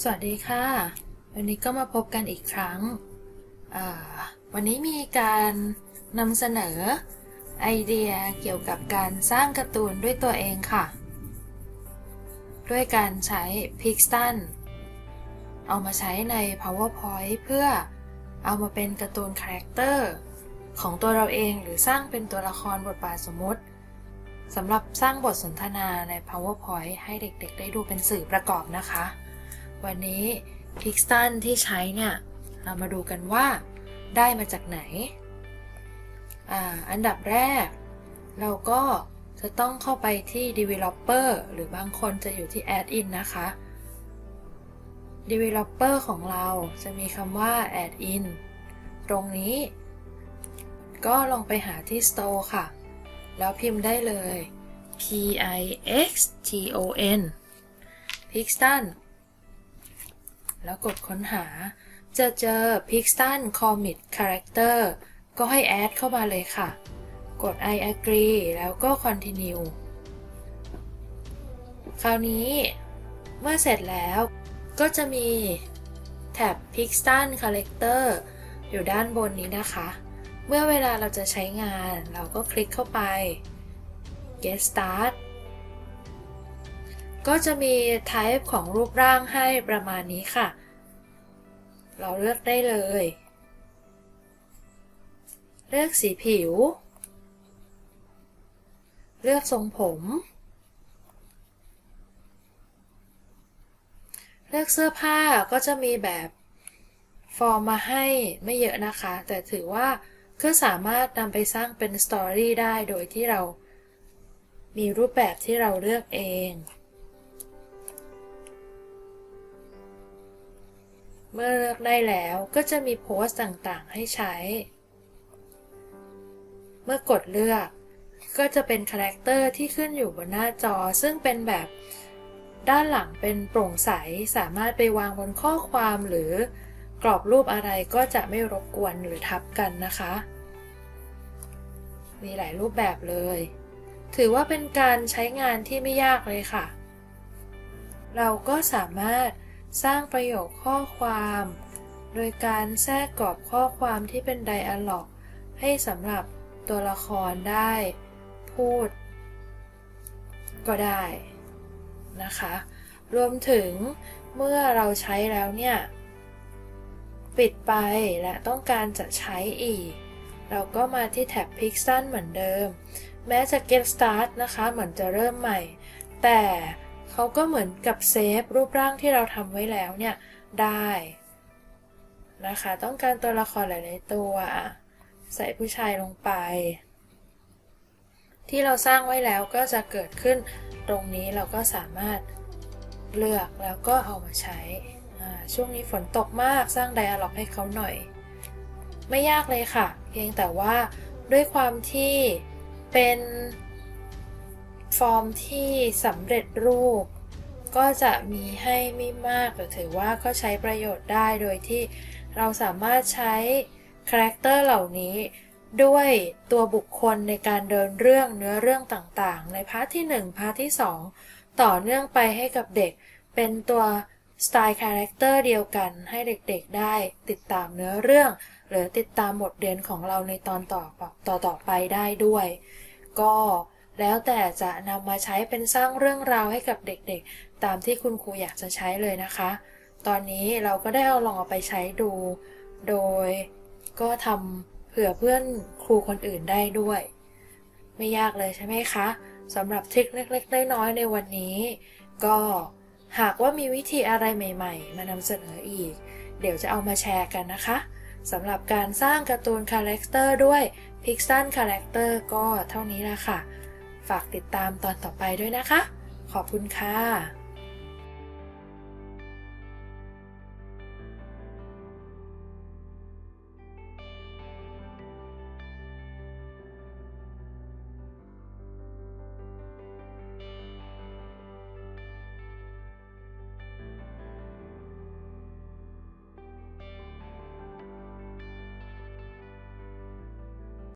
สวัสดีค่ะ วันนี้ก็มาพบกันอีกครั้ง วันนี้มีการนำเสนอไอเดียเกี่ยวกับการสร้างการ์ตูนด้วยตัวเองค่ะ ด้วยการใช้ Pixton เอามาใช้ใน PowerPoint เพื่อเอามาเป็นการ์ตูนคาแรคเตอร์ของตัวเราเองหรือสร้างเป็นตัวละครบทบาทสมมติสำหรับสร้างบทสนทนาใน PowerPoint ให้เด็กๆ ได้ดูเป็นสื่อประกอบนะคะ วันนี้ Pixton ที่ใช้เนี่ยเรามาดูกันว่าได้มาจากไหนออันดับแรก เราก็จะต้องเข้าไปที่ developer หรือบางคนจะอยู่ที่ add-in นะคะ developer ของเราจะมีคำว่า add-in ตรงนี้ ก็ลองไปหาที่ store ค่ะ แล้วพิมพ์ได้เลย p i x t o n Pixton แล้วกดค้นหา จะเจอ Pixton Commit Character ก็ให้แอดเข้ามาเลยค่ะ กด I agree แล้วก็ continue คราวนี้เมื่อเสร็จแล้วก็จะมีแท็บ Pixton Character อยู่ด้านบนนี้นะคะ เมื่อเวลาเราจะใช้งานเราก็คลิกเข้าไป Get Start ก็จะมี type ของรูปร่างให้ประมาณนี้ค่ะ เราเลือกได้เลย เลือกสีผิว เลือกทรงผม เลือกเสื้อผ้าก็จะมีแบบฟอร์มมาให้ไม่เยอะนะคะ แต่ถือว่าก็สามารถนำไปสร้างเป็นสตอรี่ได้โดยที่เรามีรูปแบบที่เราเลือกเอง เมื่อเลือกได้แล้วก็จะมีโพสต์ต่างๆ ให้ใช้ เมื่อกดเลือก ก็จะเป็นคาแรคเตอร์ที่ขึ้นอยู่บนหน้าจอ ซึ่งเป็นแบบด้านหลังเป็นโปร่งใส สามารถไปวางบนข้อความหรือกรอบรูปอะไรก็จะไม่รบกวนหรือทับกันนะคะ มีหลายรูปแบบเลย ถือว่าเป็นการใช้งานที่ไม่ยากเลยค่ะ เราก็สามารถ สร้างประโยคข้อความ โดยการแทรกกรอบข้อความที่เป็นไดอะล็อก ให้สำหรับตัวละครได้ พูด ก็ได้นะคะ รวมถึงเมื่อเราใช้แล้วเนี่ย ปิดไปและต้องการจะใช้อีก เราก็มาที่แท็บ Pixel เหมือนเดิม แม้จะ Get Start นะคะ เหมือนจะเริ่มใหม่ แต่ เขาก็เหมือนกับเซฟรูปร่างที่เราทำไว้แล้วเนี่ย ได้นะคะ ต้องการตัวละครหลายๆตัว ใส่ผู้ชายลงไป ที่เราสร้างไว้แล้วก็จะเกิดขึ้นตรงนี้เราก็สามารถเลือกแล้วก็เอามาใช้ ช่วงนี้ฝนตกมากสร้างไดอะล็อกให้เขาหน่อย ไม่ยากเลยค่ะ เพียงแต่ว่าด้วยความที่เป็น ฟอร์มที่สำเร็จรูป ก็จะมีให้ไม่มากแต่ถือว่าก็ใช้ประโยชน์ได้โดยที่เราสามารถใช้คาแรคเตอร์เหล่านี้ด้วยตัวบุคคลในการเดินเรื่องเนื้อเรื่องต่างๆ ในพาร์ทที่ 1 พาร์ทที่ 2 ต่อเนื่องไปให้กับเด็ก เป็นตัวสไตล์คาแรคเตอร์เดียวกันให้เด็กๆได้ติดตามเนื้อเรื่อง หรือติดตามบทเรียนของเราในตอนต่อต่อต่อไปได้ด้วย ก็ แล้วแต่จะนำมาใช้เป็นสร้างเรื่องราวให้กับเด็กๆ ตามที่คุณครูอยากจะใช้เลยนะคะ ตอนนี้เราก็ได้เอาลองเอาไปใช้ดู โดยก็ทำเผื่อเพื่อนครูคนอื่นได้ด้วย ไม่ยากเลยใช่ไหมคะสำหรับทริคเล็กๆ น้อยๆ ในวันนี้ ก็หากว่ามีวิธีอะไรใหม่ๆ มานำเสนออีก เดี๋ยวจะเอามาแชร์กันนะคะสำหรับการสร้างการ์ตูนคาแรคเตอร์ด้วย Pixel Character ก็เท่านี้ละค่ะ ฝากติดตามตอนต่อไปด้วยนะคะ ขอบคุณค่ะ